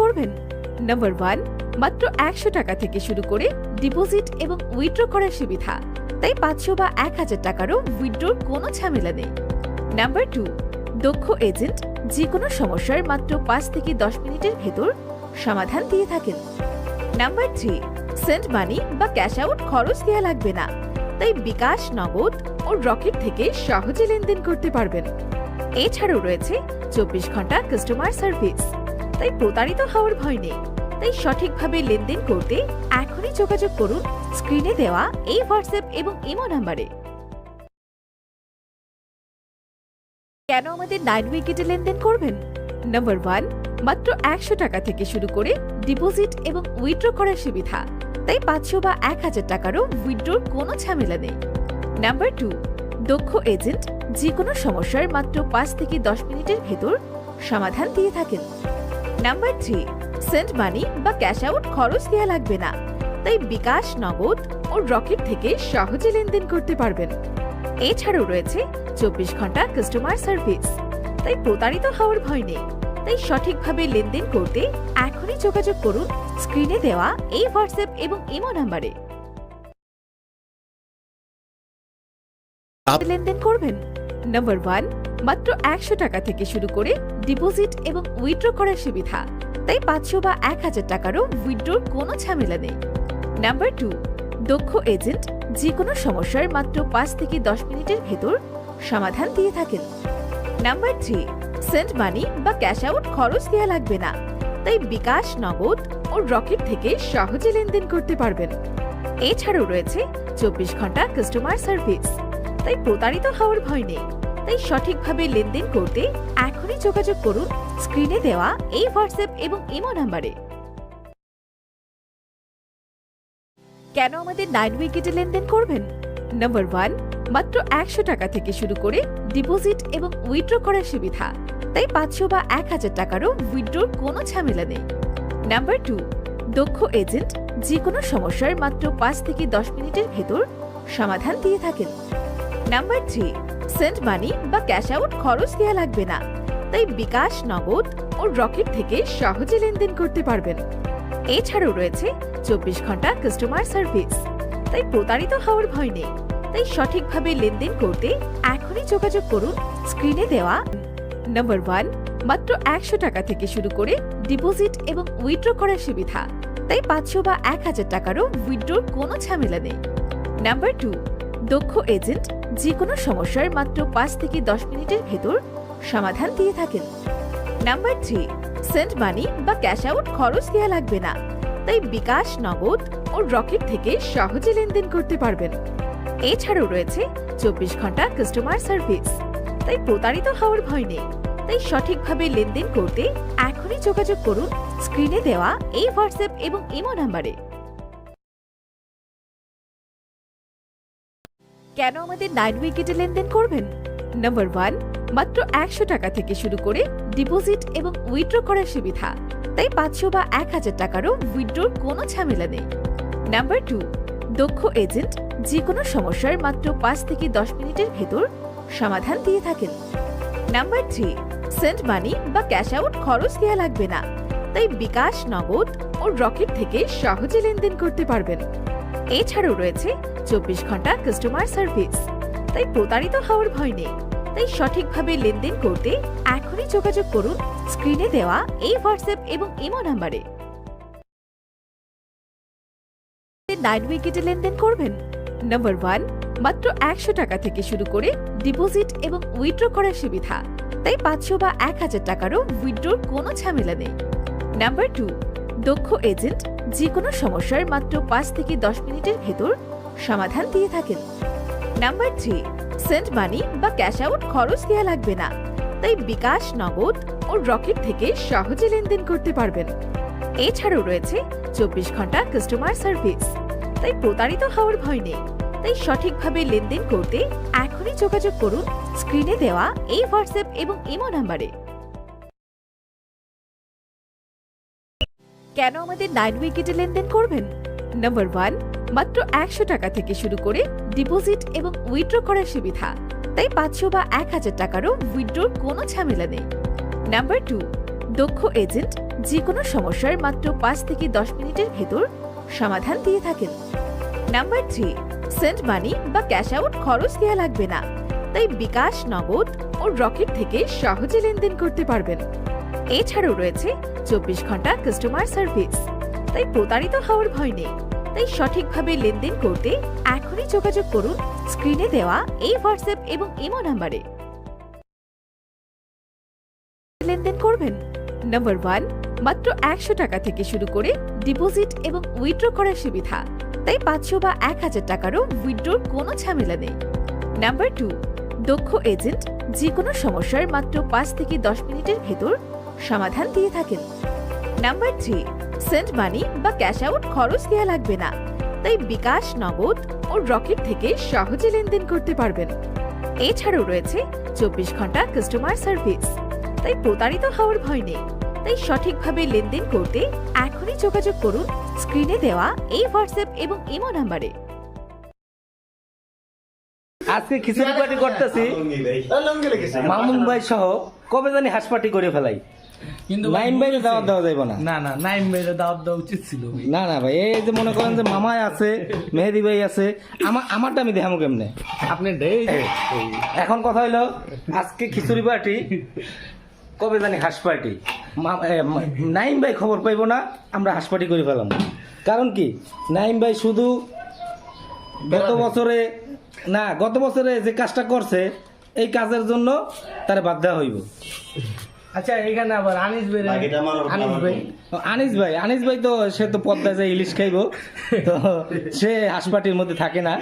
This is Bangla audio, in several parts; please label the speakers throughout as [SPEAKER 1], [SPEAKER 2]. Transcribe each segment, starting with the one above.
[SPEAKER 1] করবেন? নাম্বার ওয়ান মাত্র একশো টাকা থেকে শুরু করে ডিপোজিট এবং উইথড্র করার সুবিধা। তাই পাঁচশো বা এক হাজার টাকারও উইথড্রোর কোনো ঝামেলা নেই। নাম্বার টু দক্ষ এজেন্ট যে কোনো সমস্যার মাত্র পাঁচ থেকে দশ মিনিটের ভেতর সমাধান দিয়ে থাকেন। নাম্বার থ্রি সেন্ট মানি বা ক্যাশ আউট খরচ দেওয়া লাগবে না। তাই বিকাশ, নগদ ও রকেট থেকে সহজে লেনদেন করতে পারবেন। এছাড়াও রয়েছে চব্বিশ ঘণ্টা কাস্টমার সার্ভিস তাই প্রতারিত হওয়ার ভয় নেই। তাই সঠিকভাবে লেনদেন করতে এখনই যোগাযোগ করুন, স্ক্রিনে দেওয়া এই হোয়াটসঅ্যাপ এবং ইমো নাম্বারে। কেন আমাদের নাইন উইকেটে লেনদেন করবেন? নাম্বার ওয়ান, মাত্র একশো টাকা থেকে শুরু করে ডিপোজিট এবং উইথড্র করার সুবিধা। তাই পাঁচশো বা এক হাজার টাকারও উইথড্রোর কোনো ঝামেলা নেই। নাম্বার টু, দক্ষ এজেন্ট যে কোনো সমস্যার মাত্র পাঁচ থেকে দশ মিনিটের ভেতর সমাধান দিয়ে থাকেন। নাম্বার থ্রি সেন্ট মানি বা ক্যাশ আউট খরচ দেওয়া লাগবে না। তাই বিকাশ নগদ ও রকেট থেকে সহজে লেনদেন করতে পারবেন। এছাড়াও রয়েছে চব্বিশ ঘণ্টা কাস্টমার সার্ভিস তাই প্রতারিত হওয়ার ভয় নেই। তাই সঠিকভাবে লেনদেন করতে এখনই যোগাযোগ করুন স্ক্রিনে দেওয়া এই হোয়াটসঅ্যাপ এবং ইমো নাম্বারে লেনদেন করবেন? নাম্বার ওয়ান মাত্র একশো টাকা থেকে শুরু করে ডিপোজিট এবং উইথড্র করার সুবিধা। তাই পাঁচশো বা এক হাজার টাকারও উইথড্রোর কোনো ঝামেলা নেই। নাম্বার টু, দক্ষ এজেন্ট যে কোনো সমস্যার মাত্র পাঁচ থেকে দশ মিনিটের ভেতর সমাধান দিয়ে থাকেন। নাম্বার থ্রি সেন্ট মানি বা ক্যাশ আউট খরচ দেওয়া লাগবে না। তাই বিকাশ, নগদ ও রকেট থেকে সহজে লেনদেন করতে পারবেন। এছাড়াও রয়েছে চব্বিশ ঘণ্টা কাস্টমার সার্ভিস। তাই প্রতারিত হওয়ার ভয় নেই। তাই সঠিকভাবে লেনদেন করতে এখনই যোগাযোগ করুন স্ক্রিনে দেওয়া এই হোয়াটসঅ্যাপ এবং ইমো নাম্বারে। কেন আমাদের নাইন উইকেটে লেনদেন করবেন? নাম্বার ওয়ান, মাত্র একশো টাকা থেকে শুরু করে ডিপোজিট এবং উইথড্র করার সুবিধা। তাই পাঁচশো বা এক হাজার টাকারও উইথড্রোর কোনো ঝামেলা নেই। নাম্বার টু, দক্ষ এজেন্ট যে কোনো সমস্যার মাত্র পাঁচ থেকে দশ মিনিটের ভেতর সমাধান দিয়ে থাকেন। নাম্বার থ্রি সেন্ট মানি বা ক্যাশ আউট খরচ দেওয়া লাগবে না। তাই বিকাশ, নগদ ও রকেট থেকে সহজে লেনদেন করতে পারবেন। এছাড়াও রয়েছে চব্বিশ ঘণ্টা কাস্টমার সার্ভিস তাই প্রতারিত হওয়ার ভয় নেই। তাই সঠিকভাবে লেনদেন করতে এখনই যোগাযোগ করুন। স্ক্রিনে দেওয়া নাম্বার ওয়ান মাত্র একশো টাকা থেকে শুরু করে ডিপোজিট এবং উইথড্র করার সুবিধা। তাই পাঁচশো বা এক হাজার টাকারও উইথড্রোর কোনো ঝামেলা নেই। নাম্বার টু দক্ষ এজেন্ট যে কোনো সমস্যার মাত্র পাঁচ থেকে দশ মিনিটের ভেতর সমাধান দিয়ে থাকেন। নাম্বার থ্রি সেন্ট মানি বা ক্যাশ আউট খরচ দেওয়া লাগবে না। তাই বিকাশ, নগদ ও রকেট থেকে সহজে লেনদেন করতে পারবেন। এছাড়াও রয়েছে চব্বিশ ঘণ্টা কাস্টমার সার্ভিস তাই প্রতারিত হওয়ার ভয় নেই। তাই সঠিকভাবে লেনদেন করতে এখনই যোগাযোগ করুন স্ক্রিনে দেওয়া এই হোয়াটসঅ্যাপ এবং ইমো নাম্বারে কেন আমাদের নাইন উইকেটে লেনদেন করবেন? নাম্বার ওয়ান মাত্র একশো টাকা থেকে শুরু করে ডিপোজিট এবং উইথড্র করার সুবিধা। তাই পাঁচশো বা এক হাজার টাকারও উইথড্রোর কোনো ঝামেলা নেই। নাম্বার টু দক্ষ এজেন্ট যে কোনো সমস্যার মাত্র পাঁচ থেকে দশ মিনিটের ভেতর সমাধান দিয়ে থাকেন। নাম্বার থ্রি সেন্ট মানি বা ক্যাশ আউট খরচ দেওয়া লাগবে না। তাই বিকাশ, নগদ ও রকেট থেকে সহজে লেনদেন করতে পারবেন। এছাড়াও রয়েছে চব্বিশ ঘণ্টা কাস্টমার সার্ভিস তাই প্রতারিত হওয়ার ভয় নেই। তাই সঠিকভাবে লেনদেন করতে এখনই যোগাযোগ করুন স্ক্রিনে দেওয়া এই হোয়াটসঅ্যাপ এবং ইমো নাম্বারে নাইন উইকেটে লেনদেন করবেন? নাম্বার ওয়ান মাত্র একশো টাকা থেকে শুরু করে ডিপোজিট এবং উইথড্র করার সুবিধা। তাই পাঁচশো বা এক হাজার টাকারও উইথড্রোর কোনো ঝামেলা নেই। নাম্বার টু দক্ষ এজেন্ট যে কোনো সমস্যার মাত্র পাঁচ থেকে দশ মিনিটের ভেতর সমাধান দিয়ে থাকেন। নাম্বার থ্রি সেন্ট মানি বা ক্যাশ আউট খরচ দেওয়া লাগবে না। তাই বিকাশ, নগদ ও রকেট থেকে সহজে লেনদেন করতে পারবেন। এছাড়াও রয়েছে চব্বিশ ঘণ্টা কাস্টমার সার্ভিস। তাই প্রতারিত হওয়ার ভয় নেই। তাই সঠিকভাবে লেনদেন করতে এখনই যোগাযোগ করুন, স্ক্রিনে দেওয়া এই হোয়াটসঅ্যাপ এবং ইমো নাম্বারে। কেন আমাদের নাইন উইকেটে লেনদেন করবেন? নাম্বার ওয়ান মাত্র একশো টাকা থেকে শুরু করে ডিপোজিট এবং উইথড্র করার সুবিধা। তাই পাঁচশো বা এক হাজার টাকারও উইথড্রোর কোনো ঝামেলা নেই। নাম্বার টু দক্ষ এজেন্ট যে কোনো সমস্যার মাত্র পাঁচ থেকে দশ মিনিটের ভেতর সমাধান দিয়ে থাকেন। নাম্বার থ্রি সেন্ট মানি বা ক্যাশ আউট খরচ দেওয়া লাগবে না। তাই বিকাশ, নগদ ও রকেট থেকে সহজে লেনদেন করতে পারবেন। এছাড়াও রয়েছে চব্বিশ ঘণ্টা কাস্টমার সার্ভিস তাই প্রতারিত হওয়ার ভয় নেই। তাই সঠিকভাবে লেনদেন করতে এখনই যোগাযোগ করুন স্ক্রিনে দেওয়া এই হোয়াটসঅ্যাপ এবং ইমো নাম্বারে লেনদেন করবেন? নাম্বার ওয়ান মাত্র একশো টাকা থেকে শুরু করে ডিপোজিট এবং উইথড্র করার সুবিধা। তাই পাঁচশো বা এক হাজার টাকারও উইথড্রোর কোনো ঝামেলা নেই। নাম্বার টু দক্ষ এজেন্ট যে কোনো সমস্যার মাত্র পাঁচ থেকে দশ মিনিটের ভেতর সমাধান দিয়ে থাকেন। নাম্বার থ্রি সেন্ট মানি বা ক্যাশ আউট খরচ দেওয়া লাগবে না। তাই বিকাশ নগদ ও রকেট থেকে সহজে লেনদেন করতে পারবেন। এছাড়াও রয়েছে চব্বিশ ঘণ্টা কাস্টমার সার্ভিস তাই প্রতারিত হওয়ার ভয় নেই। তাই সঠিকভাবে লেনদেন করতে এখনই যোগাযোগ করুন স্ক্রিনে দেওয়া এই হোয়াটসঅ্যাপ এবং ইমো নাম্বারে
[SPEAKER 2] আজকে খিচুড়ি পার্টি করতেছি। মামুন ভাই সহ কবে জানি হাঁস পার্টি করে ফেলাই।
[SPEAKER 3] কিন্তু
[SPEAKER 2] নাইম ভাই দাওয়াত দেওয়া না।
[SPEAKER 3] না না নাইম ভাইয়ের দাওয়াত দেওয়া উচিত ছিল
[SPEAKER 2] না না ভাই এই যে মনে করেন যে মামাই আছে মেহেদি ভাই আছে আমার আমারটা আমি কেমনে?
[SPEAKER 3] আপনি
[SPEAKER 2] এখন কথা হইল আজকে খিচুড়ি পার্টি কবে জানি হাঁস পার্টি। নাইম ভাই খবর পাইবো না আমরা হাঁস পার্টি করে ফেলাম। কারণ কি? নাইম ভাই শুধু গত বছরে না গত বছরে যে কাজটা করছে এই কাজের জন্য তারে বাদ দেওয়া হইব।
[SPEAKER 3] আচ্ছা এখানে আবার আনিস ভাই আনিস ভাই।
[SPEAKER 2] আনিস ভাই আনিস ভাই তো সে তো যায় ইলিশ খাইবো। তো সে মধ্যে থাকে না।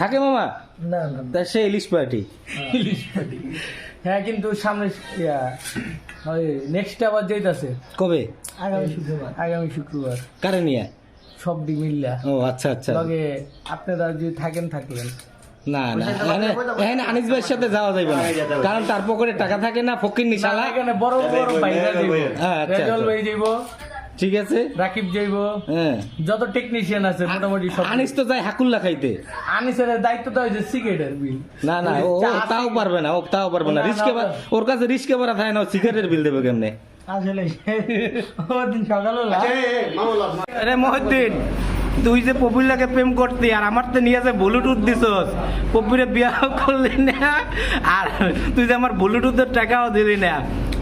[SPEAKER 2] থাকে মামা?
[SPEAKER 3] না না
[SPEAKER 2] সে ইলিশ পার্টি।
[SPEAKER 3] ইলিশ পাটি। হ্যাঁ কিন্তু সামনে ওই নেক্সট আবার যেতেছে
[SPEAKER 2] কবে?
[SPEAKER 3] আগামী শুক্রবার। আগামী শুক্রবার।
[SPEAKER 2] কারে নিয়ে?
[SPEAKER 3] সব ডি মিল্লা
[SPEAKER 2] ও আচ্ছা আচ্ছা।
[SPEAKER 3] লগে আপনারা যদি থাকেন থাকবেন।
[SPEAKER 2] না না। এখানে আনিস ভাইয়ের সাথে যাওয়া যাইবে না। কারণ তার পকেটে টাকা থাকে না ফকির নিশালা।
[SPEAKER 3] এখানে বড় বড় ভাইরা যাইব।
[SPEAKER 2] আচ্ছা,
[SPEAKER 3] রেজল
[SPEAKER 2] আচ্ছা।
[SPEAKER 3] ভাই যাইব।
[SPEAKER 2] ঠিক আছে।
[SPEAKER 3] রাকিব যাইব।
[SPEAKER 2] হ্যাঁ।
[SPEAKER 3] যত টেকনিশিয়ান আছে মোটামুটি সব
[SPEAKER 2] আনিস তো যায় হাকুল্লা খাইতে।
[SPEAKER 3] আনিসের দায়িত্ব তো হয়েছে সিগারেটের বিল।
[SPEAKER 2] না না ও ও তাও পারবে না ও তাও পারবে না। রিস্কে ওর কাছে রিস্কে ভরা থাকে না সিগারেটের বিল দেবে কেমনে?
[SPEAKER 3] আসলে ওদিন সকালবেলা
[SPEAKER 2] আরে মহিদ্দিন তুই যে পপুলাকে প্রেম করতি আর আমার তো নিয়ে যে ব্লুটুথ দিছস, পপুরে বিয়া করলি না? আর তুই যে আমার ব্লুটুথের টাকাও দিলি না।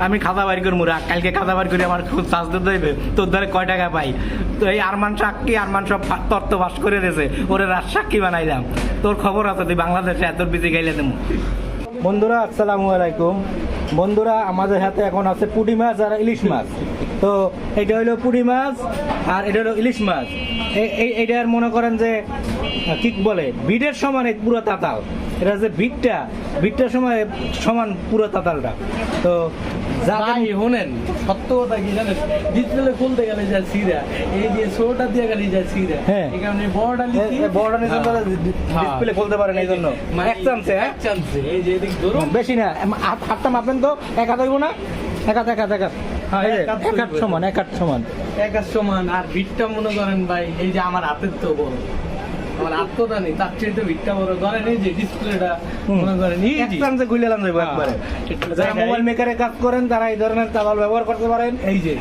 [SPEAKER 2] আমি খাতা বাড়ি করব রা কালকে খাতা বাড়ি করে আমার খুব সাজতে দেবে। তোর দ্বারা কয় টাকা পাই? তো এই আরমান সাক্ষী আরমান সব তত্ত্ব বাস করে দিয়েছে? ওরে রাজ সাক্ষী বানাইলাম। তোর খবর আছে, তুই বাংলাদেশে এত বিজি গাইলে দেবো। বন্ধুরা, আসসালামু আলাইকুম। বন্ধুরা, আমাদের হাতে এখন আছে পুঁটি মাছ আর ইলিশ মাছ। তো এটা হলো পুঁটি মাছ আর এটা হলো ইলিশ মাছ। এই- এই এটার মনে করেন যে কি বলে বিটের সমান এই পুরো তাতাল। এটা যে বিটটা বিটটার সময় সমান পুরো তাতালটা। তো
[SPEAKER 3] সত্য কথা কি জানেন? ডিসপ্লে খুলতে গেলে যা সিরা এই যে শোটা দিয়ে গেলে যা সিরা।
[SPEAKER 2] হ্যাঁ।
[SPEAKER 3] এই কারণে বড়টা লিখি
[SPEAKER 2] বড় নিচে
[SPEAKER 3] হ্যাঁ।
[SPEAKER 2] ডিসপ্লে খুলতে পারেন এই জন্য।
[SPEAKER 3] মানে
[SPEAKER 2] এক চান্সে হ্যাঁ?
[SPEAKER 3] এক চান্সে এই যে এদিক ধরুন।
[SPEAKER 2] বেশি না হাতটা মাপেন তো এক হাত না? এক
[SPEAKER 3] হ্যাঁ,
[SPEAKER 2] এই যে,
[SPEAKER 3] এক হাত
[SPEAKER 2] এক হাত
[SPEAKER 3] হইবো।
[SPEAKER 2] সমান এক হাত সমান।
[SPEAKER 3] এক আর সমান আর ভিটটা মনে করেন ভাই এই যে আমার হাতের তো বড় আমার হাত তো তার চেয়ে তো ভিটটা বড়। ধরেন এই যে ডিসপ্লেটা মনে করেন এই
[SPEAKER 2] এক চান্সে খুলে লাম যাইব একবারে। যারা মোবাইল মেকারে কাজ করেন তারা এই ধরনের তাওয়াল ব্যবহার করতে পারেন।
[SPEAKER 3] এই যে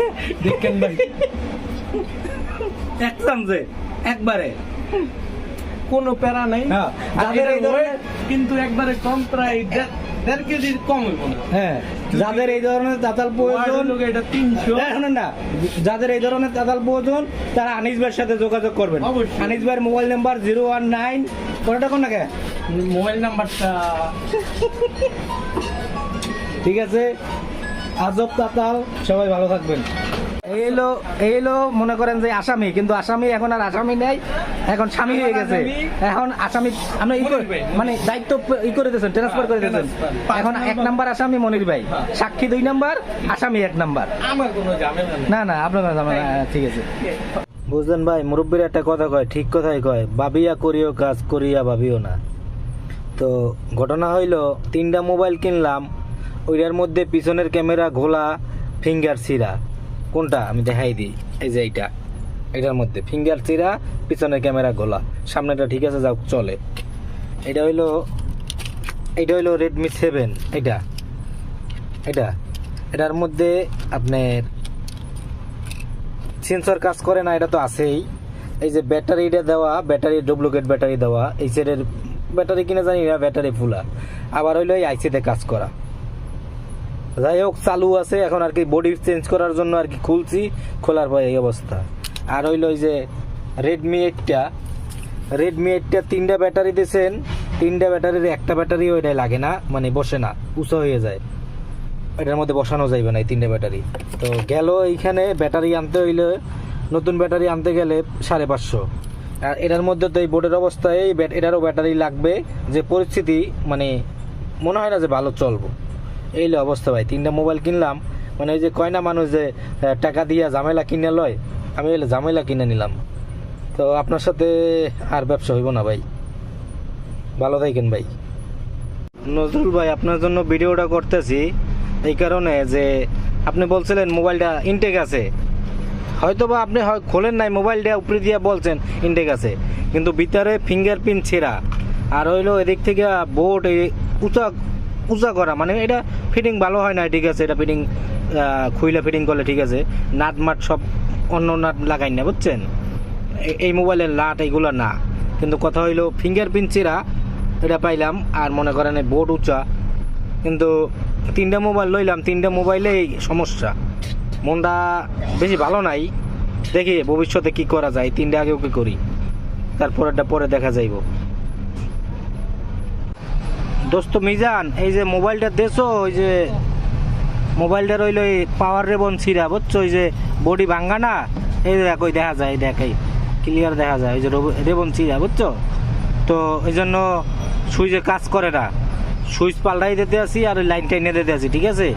[SPEAKER 3] দেখেন ভাই।
[SPEAKER 2] এক চান্সে একবারে।
[SPEAKER 3] কোনো প্যারা নাই।
[SPEAKER 2] হ্যাঁ,
[SPEAKER 3] যাদের
[SPEAKER 2] weight
[SPEAKER 3] কিন্তু একবারে কম প্রায় দেড়- দেড় কেজির কম হইব না।
[SPEAKER 2] হ্যাঁ যাদের এই ধরনের তাতাল প্রয়োজন
[SPEAKER 3] ওয়ার্ডের এটা তিনশো।
[SPEAKER 2] এই না। যাদের এই ধরনের তাতাল প্রয়োজন তারা আনিস ভাইয়ের সাথে যোগাযোগ করবেন।
[SPEAKER 3] অবশ্যই।
[SPEAKER 2] আনিস ভাইয়ের mobile number zero one nine ওটা কোন না কে
[SPEAKER 3] মোবাইল নাম্বারটা
[SPEAKER 2] ঠিক আছে। আজব তাতাল সবাই ভালো থাকবেন। এইলো এইলো মনে করেন যে আসামি কিন্তু আসামি এখন আর আসামি নেই এখন স্বামী হয়ে গেছে। এখন আসামি আমরা মানে দায়িত্ব ই করে দিয়েছেন ট্রান্সফার করে দিয়েছেন। এখন এক নাম্বার আসামি মনির ভাই সাক্ষী দুই নাম্বার আসামি এক নাম্বার। না না আপনার হ্যাঁ, ঠিক আছে। বুঝলেন ভাই মুরব্বীর একটা কথা কয় ঠিক কথাই কয় ভাবিয়া করিও কাজ করিয়া ভাবিও না। তো ঘটনা হইল তিনটা মোবাইল কিনলাম ওইটার মধ্যে পিছনের ক্যামেরা ঘোলা ফিঙ্গার সিরা। কোনটা আমি দেখাই দিই? এই যে এইটা। এটার মধ্যে ফিঙ্গার চিরা পিছনের ক্যামেরা ঘোলা সামনেটা ঠিক আছে যাও চলে। এটা হইল এটা হইল রেডমি সেভেন এটা। এটা। এটার মধ্যে আপনার সেন্সর কাজ করে না, এটা তো আছেই। এই যে ব্যাটারিটা দেওয়া, ব্যাটারি ডুপ্লিকেট ব্যাটারি দেওয়া। এই সেটের ব্যাটারি কিনে জানি না, ব্যাটারি ফুলা। আবার হইল এই আইসিতে কাজ করা। যাই হোক, চালু আছে। এখন আর কি বডি চেঞ্জ করার জন্য আর কি খুলছি। খোলার পরে এই অবস্থা। আর হইল ওই যে রেডমি এইটটা রেডমি এইটটা তিনটা ব্যাটারি দিয়েছেন তিনটা ব্যাটারির একটা ব্যাটারি ওইটাই লাগে না মানে বসে না, উঁচু হয়ে যায়। এটার মধ্যে বসানো যাইবে না এই তিনটে ব্যাটারি। তো গেল এইখানে, ব্যাটারি আনতে হইলে। নতুন ব্যাটারি আনতে গেলে সাড়ে পাঁচশো। আর এটার মধ্যে তো এই বোর্ডের অবস্থায় এটারও ব্যাটারি লাগবে। যে পরিস্থিতি মানে মনে হয় না যে ভালো চলবো। এই লো অবস্থা ভাই, তিনটা মোবাইল কিনলাম মানে ওই যে কয় না মানুষ যে টাকা দিয়া ঝামেলা কিনে লয়, আমি এলে ঝামেলা কিনে নিলাম। তো আপনার সাথে আর ব্যবসা হইব না ভাই। ভালো থাকেন ভাই। নজরুল ভাই, আপনার জন্য ভিডিওটা করতেছি, এই কারণে যে আপনি বলছিলেন মোবাইলটা ইনটেক আছে। হয়তো বা আপনি হয় খোলেন নাই, মোবাইলটা উপরে দিয়ে বলছেন ইনটেক আছে, কিন্তু ভিতরে ফিঙ্গারপ্রিন্ট ছেঁড়া। আর হইল এদিক থেকে বোর্ড উঁচা উঁচা করা মানে এটা ফিটিং ভালো হয় না, ঠিক আছে, এটা ফিটিং খুইলা ফিটিং করলে ঠিক আছে, নাট মাট সব অন্য নাট লাগাই না, বুঝছেন? এই মোবাইলের লাট এইগুলো না। কিন্তু কথা হইল ফিঙ্গারপ্রিন্ট চেরা এটা পাইলাম, আর মনে করেন এই বোর্ড উঁচা, কিন্তু তিনটা মোবাইল লইলাম, তিনটা মোবাইলেই সমস্যা। মনটা বেশি ভালো নাই, দেখি ভবিষ্যতে কি করা যায়, তিনটা আগেও কি করি, তারপরেরটা পরে দেখা যাইব। দোস্ত মিজান, এই যে মোবাইলটা দেছো, ওই যে মোবাইলটা রইল এই পাওয়ার রেবন ছিঁড়া বুঝছ? ওই যে বডি ভাঙ্গা না? এই দেখ, ওই দেখা যায় দেখাই ক্লিয়ার দেখা যায়, ওই যে রেবন ছিঁড়া বুঝছ? তো এই জন্য সুইচে কাজ করে না সুইচ পাল্টাই দিতে আসি আর ওই লাইন টাইনে দিতে আসি, ঠিক আছে?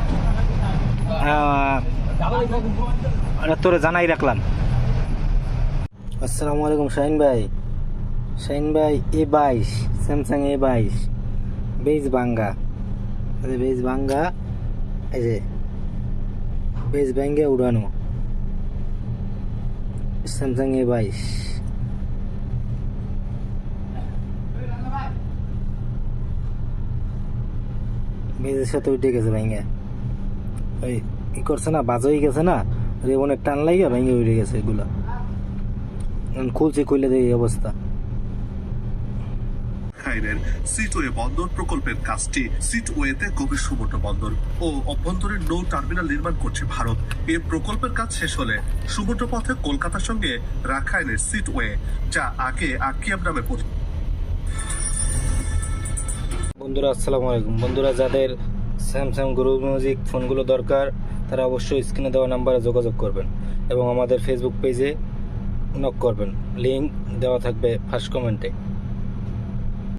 [SPEAKER 2] তোরে জানাই রাখলাম। আসসালামু আলাইকুম, শাহিন ভাই। শাহিন ভাই, এ বাইশ স্যামসাং এ বাইশ। বেজ এই বেজ বাঙ্গা এই যে বেজ ব্যাঙ্গে উড়ানো। স্যামসাং এ বাইশ। বেজের সাথে উঠে গেছে ব্যাঙ্গে ওই ই করছে না, বাজ হয়ে গেছে না রেবনের টান লাগিয়ে ভেঙে উঠে গেছে এগুলো। খুলছে, খুলে দেয় এই অবস্থা।
[SPEAKER 4] খাইরের সিটওয়ে বন্দর প্রকল্পের কাজটি সিটওয়েতে গভীর সমুদ্র বন্দর ও অভ্যন্তরীণ নৌ টার্মিনাল নির্মাণ করছে ভারত। এই প্রকল্পের কাজ শেষ হলে সমুদ্র পথে কলকাতার সঙ্গে রাখাইনের সিটওয়ে, যা আগে আকিয়াব নামে পরিচিত
[SPEAKER 2] বন্ধুরা, আসসালামু আলাইকুম। বন্ধুরা, যাদের স্যামসাং গ্রো মিউজিক ফোনগুলো দরকার, তারা অবশ্যই স্ক্রিনে দেওয়া নাম্বারে যোগাযোগ করবেন এবং আমাদের ফেসবুক পেজে নক করবেন। লিঙ্ক দেওয়া থাকবে ফার্স্ট কমেন্টে